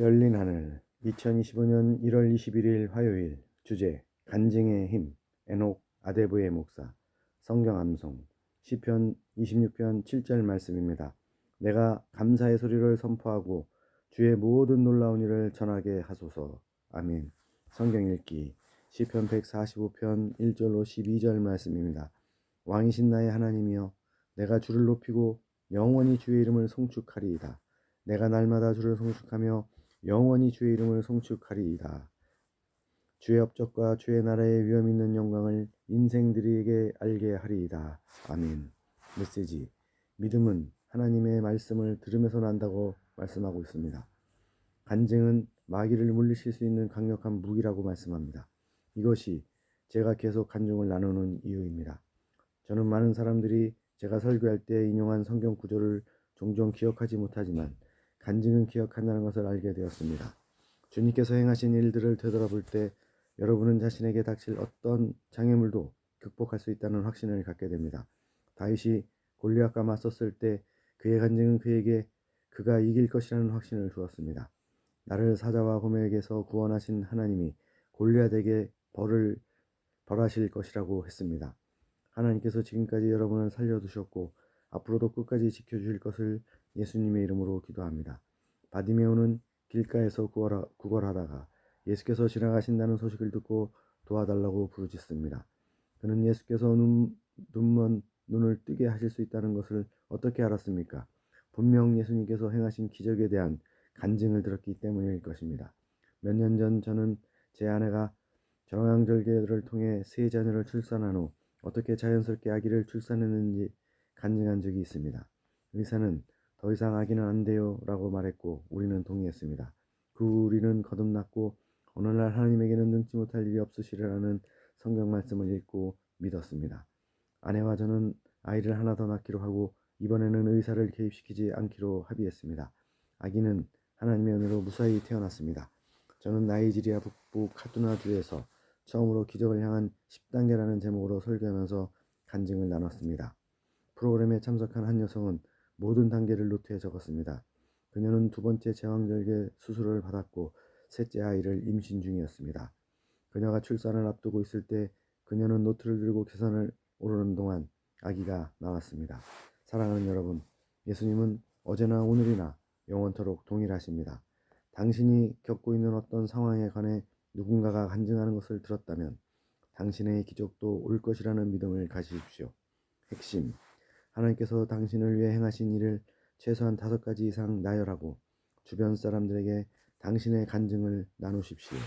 열린 하늘 2025년 1월 21일 화요일 주제 간증의 힘 에녹 아데브의 목사 성경 암송 시편 26편 7절 말씀입니다. 내가 감사의 소리를 선포하고 주의 모든 놀라운 일을 전하게 하소서. 아멘. 성경 읽기 시편 145편 1절로 12절 말씀입니다. 왕이신 나의 하나님이여 내가 주를 높이고 영원히 주의 이름을 송축하리이다. 내가 날마다 주를 송축하며 영원히 주의 이름을 송축하리이다. 주의 업적과 주의 나라의 위엄 있는 영광을 인생들에게 알게 하리이다. 아멘. 메시지. 믿음은 하나님의 말씀을 들으면서 난다고 말씀하고 있습니다. 간증은 마귀를 물리칠 수 있는 강력한 무기라고 말씀합니다. 이것이 제가 계속 간증을 나누는 이유입니다. 저는 많은 사람들이 제가 설교할 때 인용한 성경 구조를 종종 기억하지 못하지만 간증은 기억한다는 것을 알게 되었습니다. 주님께서 행하신 일들을 되돌아볼 때 여러분은 자신에게 닥칠 어떤 장애물도 극복할 수 있다는 확신을 갖게 됩니다. 다윗이 골리앗과 맞섰을 때 그의 간증은 그에게 그가 이길 것이라는 확신을 주었습니다. 나를 사자와 곰에게서 구원하신 하나님이 골리앗에게 벌을 벌하실 것이라고 했습니다. 하나님께서 지금까지 여러분을 살려두셨고 앞으로도 끝까지 지켜주실 것을 예수님의 이름으로 기도합니다. 바디메오는 길가에서 구걸하, 구걸하다가 예수께서 지나가신다는 소식을 듣고 도와달라고 부르짖습니다. 그는 예수께서 눈, 눈먼 눈을 뜨게 하실 수 있다는 것을 어떻게 알았습니까? 분명 예수님께서 행하신 기적에 대한 간증을 들었기 때문일 것입니다. 몇 년 전 저는 제 아내가 정황절개를 통해 세 자녀를 출산한 후 어떻게 자연스럽게 아기를 출산했는지 간증한 적이 있습니다. 의사는 더 이상 아기는 안 돼요 라고 말했고 우리는 동의했습니다. 그 우리는 거듭났고 어느 날 하나님에게는 능치 못할 일이 없으시리라는 성경 말씀을 읽고 믿었습니다. 아내와 저는 아이를 하나 더 낳기로 하고 이번에는 의사를 개입시키지 않기로 합의했습니다. 아기는 하나님의 은혜로 무사히 태어났습니다. 저는 나이지리아 북부 카두나주에서 처음으로 기적을 향한 10단계라는 제목으로 설교하면서 간증을 나눴습니다. 프로그램에 참석한 한 여성은 모든 단계를 노트에 적었습니다. 그녀는 두 번째 제왕절개 수술을 받았고 셋째 아이를 임신 중이었습니다. 그녀가 출산을 앞두고 있을 때 그녀는 노트를 들고 계산을 오르는 동안 아기가 나왔습니다. 사랑하는 여러분, 예수님은 어제나 오늘이나 영원토록 동일하십니다. 당신이 겪고 있는 어떤 상황에 관해 누군가가 간증하는 것을 들었다면 당신의 기적도 올 것이라는 믿음을 가지십시오. 핵심. 하나님께서 당신을 위해 행하신 일을 최소한 다섯 가지 이상 나열하고 주변 사람들에게 당신의 간증을 나누십시오.